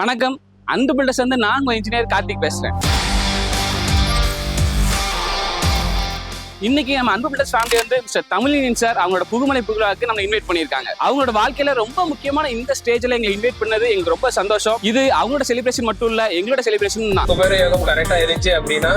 வணக்கம். அன்பு பில்டர்ஸ் வந்து நான் உங்க இன்ஜினியர் கார்த்திக் பேசுறேன். இன்னைக்கு நம்ம அன்பு பில்டர்ஸ் ஃபேமிலி வந்து மிஸ்டர் தமிழின் சார் அவங்களோட புகுமலை புகழாக்கு நம்ம இன்வைட் பண்ணியிருக்காங்க. அவங்களோட வாழ்க்கையில ரொம்ப முக்கியமான இந்த ஸ்டேஜ்ல எங்களை இன்வைட் பண்ணது எங்களுக்கு ரொம்ப சந்தோஷம். இது அவங்களோட செலிப்ரேஷன் மட்டும் இல்ல எங்களோட செலிப்ரேஷன் தான். குபேர யோகம் கரெக்டா இருந்துச்சு அப்படின்னா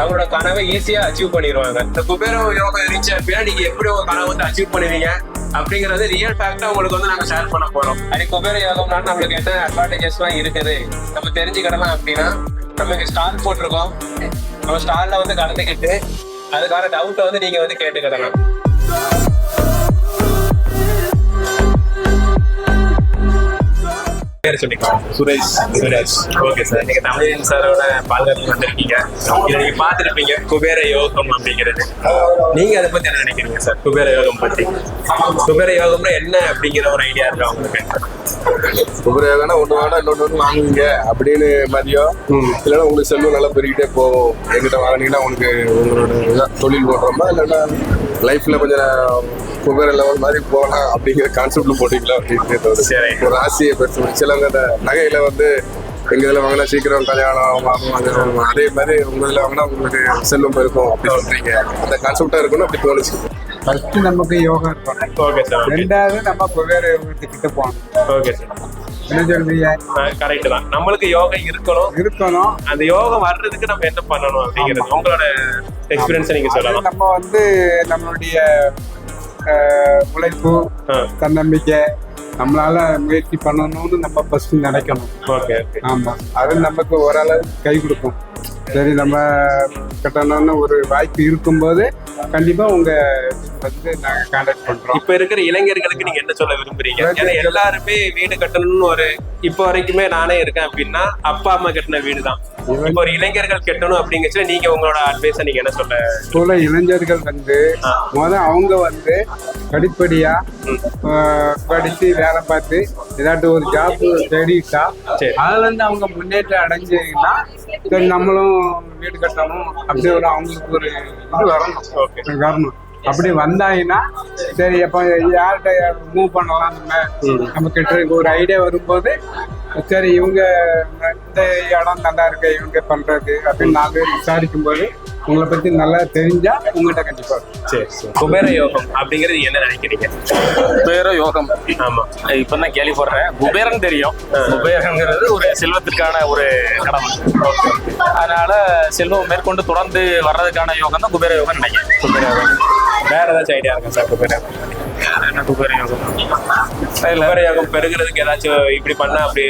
அவங்களோட கனவை ஈஸியா அச்சீவ் பண்ணிடுவாங்க இந்த குபேர யோகம் இருந்துச்சு அப்படின்னா நீங்க எப்படி உங்க கனவை வந்து அச்சீவ் பண்ணுவீங்க? அப்படிங்கறது ரியல் ஃபேக்டா உங்களுக்கு வந்து நாங்க ஷேர் பண்ண போறோம். அது குபேர யோகம்னா நம்மளுக்கு என்ன அட்வான்டேஜஸ்லாம் இருக்குது? நம்ம தெரிஞ்சுக்கிடலாம் அப்படின்னா நமக்கு ஸ்டால் போட்டிருக்கோம். நம்ம ஸ்டால்ல வந்து கலந்துக்கிட்டு அதுக்கான டவுட்டை வந்து நீங்க வந்து கேட்டுக்கிடலாம். பேர் சுரேஷ் சுரேஷ். Okay sir. நீங்க தமிழன் சாரோட பால்கர் வந்திருக்கீங்க. இதை நீங்க பார்த்துருப்பீங்க. குபேர யோகம் அப்படிங்கிறது. நீங்க அதை பத்தி என்ன நினைக்கிறீங்க சார்? குபேர யோகம் பத்தி. குபேர யோகம்னா என்ன அப்படிங்கிற ஒரு ஐடியா இருக்கா உங்களுக்கு? உபரியாகனா ஒன்று வேணா இன்னொன்று ஒன்று வாங்குவீங்க அப்படின்னு மாதிரியோ இல்லைன்னா உங்களுக்கு செல்வம் நல்லா பெருகிட்டே போகும். எங்கிட்ட வாங்கினீங்கன்னா உங்களுக்கு உங்களோட தொழில் போடுறோமா இல்லைன்னா லைஃப்ல கொஞ்சம் குபேர லெவல் மாதிரி போகலாம் அப்படிங்கிற கான்செப்ட்ல போட்டீங்களா? அப்படின்னு. சரி. ஒரு ஆசையை பெருசு சிலவங்க இந்த நகையில வந்து எங்க இதில் வாங்கினா சீக்கிரம் கல்யாணம் ஆகும் அது மாதிரி உங்க இதில் வாங்கினா உங்களுக்கு செல்வம் பெருக்கும் அப்படி சொல்றீங்க. அந்த கான்செப்டா இருக்கும்னு அப்படி தோணுச்சு. ஃபர்ஸ்ட் நமக்கு யோகா இருக்கணும். ஓகே சார் ரெண்டாவது நம்ம குபேர யோகத்துக்கிட்ட போகணும். ஓகே சார் என்ன சொல்றீங்க? கரெக்ட் தான். நம்மளுக்கு யோகம் இருக்கணும். இருக்கணும். அந்த யோகம் வர்றதுக்கு நம்ம என்ன பண்ணணும் அப்படிங்கிறது உங்களோட எக்ஸ்பீரியன்ஸை நீங்க சொல்லலாம். நம்ம வந்து நம்மளுடைய உழைப்பு. தன்னம்பிக்கை நம்மளால முயற்சி பண்ணணும்னு நம்ம ஃபர்ஸ்ட் நினைக்கணும். ஓகே. ஆமா. அது நமக்கு ஓரளவு கை கொடுக்கும். சரி நம்ம கட்டணும்னு ஒரு வாய்ப்பு இருக்கும்போது கண்டிப்பா உங்க வந்து நாங்க கான்டாக்ட் பண்றோம். இப்ப இருக்கிற இளைஞர்களுக்கு நீங்க என்ன சொல்ல விரும்புறீங்க? ஏன்னா எல்லாருமே வீடு கட்டணும்னு ஒரு இப்போ வரைக்குமே நானே இருக்கேன் அப்படின்னா அப்பா அம்மா கட்டின வீடு தான் இப்போ ஒரு இளைஞர்கள் கட்டணும் அப்படிங்கச்சுல நீங்க உங்களோட அட்வைஸை நீங்க என்ன சொல்ல? போல இளைஞர்கள் வந்து முத அவங்க வந்து படிப்படியா படிச்சு வேலை பார்த்து ஏதாட்டும் ஒரு ஜாப் தேடிட்டா சரி. அதுல இருந்து அவங்க முன்னேற்றம் அடைஞ்சீங்கன்னா நம்மளும் வீடு கட்டணும் அப்படி ஒரு அவங்களுக்கு ஒரு இது வரணும். ஓகே. வரணும் அப்படி வந்தாங்கன்னா சரி அப்ப யார்கிட்ட மூவ் பண்ணலாம் நம்ம நம்ம கிட்ட ஒரு ஐடியா வரும்போது சரி இவங்க இந்த இடம் நல்லா இருக்கு இவங்க பண்றது அப்படின்னு நாலு பேர் விசாரிக்கும் போது உங்களை பத்தி நல்லா தெரிஞ்சா உங்ககிட்ட கண்டிப்பா வரும். சரி சரி. குபேர யோகம் அப்படிங்கிறது என்ன நினைக்கிறீங்க? குபேர யோகம். ஆமா. இப்பதான் கேள்விப்படுறேன் குபேரன் தெரியும். குபேரங்கிறது ஒரு செல்வத்திற்கான ஒரு கடமை. அதனால செல்வம் மேற்கொண்டு தொடர்ந்து வர்றதுக்கான யோகம் தான் குபேர யோகம் நினைக்கிறேன். குபேர யோகம். வேற ஏதாச்சும் ஐடியா இருக்கா சார் குபேர யோகம் என்ன குபேர யோகம் இல்ல. குபேர யோகம் பெருகிறதுக்கு ஏதாச்சும் இப்படி பண்ணா அப்படி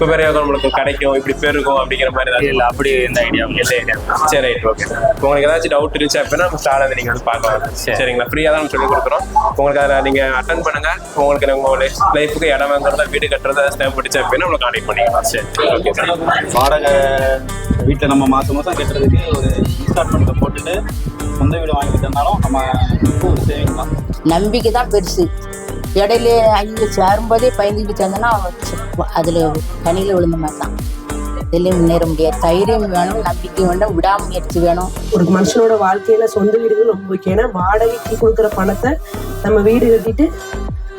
குபேர யோகம் நம்மளுக்கு கிடைக்கும் இப்படி பெருகும் அப்படிங்கிற மாதிரி ஏதாச்சும் இல்ல அப்படி எந்த ஐடியா எந்த ஐடியா சரி ரைட் ஓகே உங்களுக்கு ஏதாச்சும் டவுட் இருந்துச்சு அப்படின்னா நம்ம ஸ்டார்ட் நீங்கள் வந்து பார்க்கலாம். சரி. சரிங்களா? ஃப்ரீயாக தான் நம்ம சொல்லி கொடுக்குறோம். உங்களுக்கு அதை நீங்கள் அட்டன் பண்ணுங்க. உங்களுக்கு உங்களோட லைஃபுக்கு இடம் வாங்குறதா வீடு கட்டுறதா ஸ்டேம் பிடிச்ச அப்படின்னா உங்களுக்கு கான்டெக்ட் பண்ணிக்கலாம். சரி ஓகே வாடகை வீட்டில் நம்ம மாதம் மாதம் கட்டுறதுக்கு ஒரு இன்ஸ்டால்மெண்ட்டில் போட்டுட்டு சொந்த வீடு வாங்கிட்டோம்னாலும் நம்ம ஒரு சேவிங் தான். நம்பிக்கை தான் பெருசு. இடையில ஐயோ சேரும்போதே பயந்துக்கிட்டு சேர்ந்தோன்னா அதில் தண்ணியில் விழுந்த மாதிரி தான். இதுலேயும் முன்னேற முடியாது. தைரியம் வேணும் நம்பிக்கை வேணும் விடாமுயற்சி வேணும். ஒரு மனுஷனோட வாழ்க்கையில சொந்த வீடுகள் ரொம்ப முக்கியம். ஏன்னா வாடகைக்கு கொடுக்குற பணத்தை நம்ம வீடு கட்டிட்டு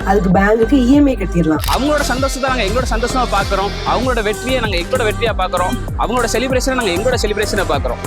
அதுக்கு பேங்குக்கு இஎம்ஐ கட்டிடலாம். அவங்களோட சந்தோஷத்தை நாங்க எங்களோட சந்தோஷமா பாக்குறோம். அவங்களோட வெற்றியை நாங்க எங்களோட வெற்றியா பாக்குறோம். அவங்களோட செலிப்ரேஷனை நாங்க எங்களோட செலிப்ரேஷனை பாக்குறோம்.